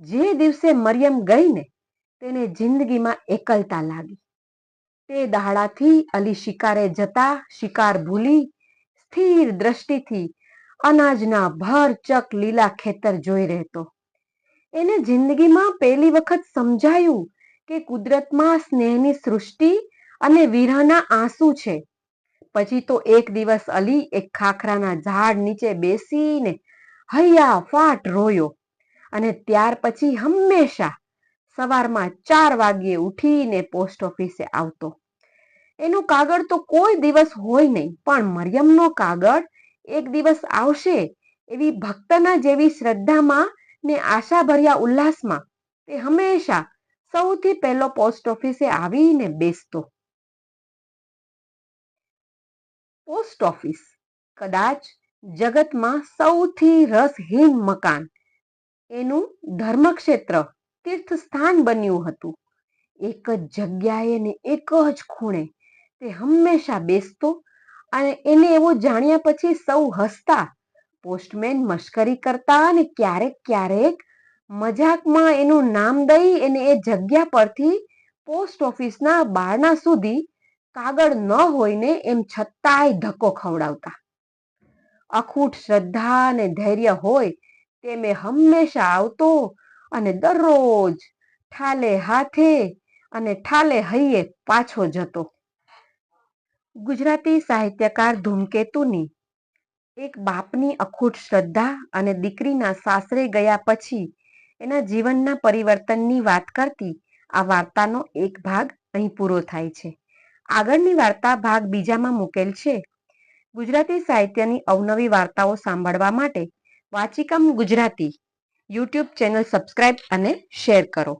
જે દિવસે મરિયમ ગઈ ને તેને જિંદગીમાં એકલતા લાગી, તે દાડાથી અલી શિકારે જતા શિકાર ભૂલી સ્થિર દ્રષ્ટિથી અનાજના ભરચક લીલા ખેતર જોઈ રહેતો. એને જિંદગીમાં પહેલી વખત સમજાયું કે કુદરતમાં સ્નેહની સૃષ્ટિ અને વિરહના આંસુ છે. પછી તો એક દિવસ અલી એક ખાખરાના ઝાડ નીચે બેસીને હૈયા ફાટ રોયો. અને ત્યાર પછી હંમેશા સવારમાં ચાર વાગ્યે ઉઠીને પોસ્ટ ઓફિસે આવતો. એનું કાગળ તો કોઈ દિવસ હોય નહીં, પણ મરિયમનો કાગળ એક દિવસ આવશે એવી ભક્તના જેવી શ્રદ્ધામાં ને આશાભર્યા ઉલ્લાસમાં તે હંમેશા સૌથી પહેલો પોસ્ટ ઓફિસે આવીને બેસતો. પોસ્ટ ઓફિસ કદાચ જગતમાં સૌથી રસહીન મકાન એનું ધર્મક્ષેત્ર તીર્થસ્થાન બન્યું હતું. એક જ જગ્યાએ ને એક જ ખૂણે તે હંમેશા બેસતો અને એને એવો જાણ્યા પછી સૌ હસતા. પોસ્ટમેન મશ્કરી કરતા અને ક્યારેક ક્યારેક મજાકમાં એનું નામ દઈ એને એ જગ્યા પરથી પોસ્ટ ઓફિસના બારણા સુધી કાગળ ન હોઈને એમ છતાંય ધક્કો ખવડાવતા. અખૂટ શ્રદ્ધા અને ધૈર્ય હોય તે મેં હંમેશા આવતો અને દરરોજ ઠાલે હાથે અને ઠાલે હૈયે પાછો જતો. ગુજરાતી સાહિત્યકાર ધૂમકેતુની એક બાપની અખૂટ શ્રદ્ધા અને દીકરીના સાસરે ગયા પછી એના જીવનના પરિવર્તનની વાત કરતી આ વાર્તાનો એક ભાગ અહીં પૂરો થાય છે. આગળની વાર્તા ભાગ બીજામાં મૂકેલ છે. ગુજરાતી સાહિત્યની અવનવી વાર્તાઓ સાંભળવા માટે Vachikam Gujarati YouTube channel subscribe અને શેર કરો.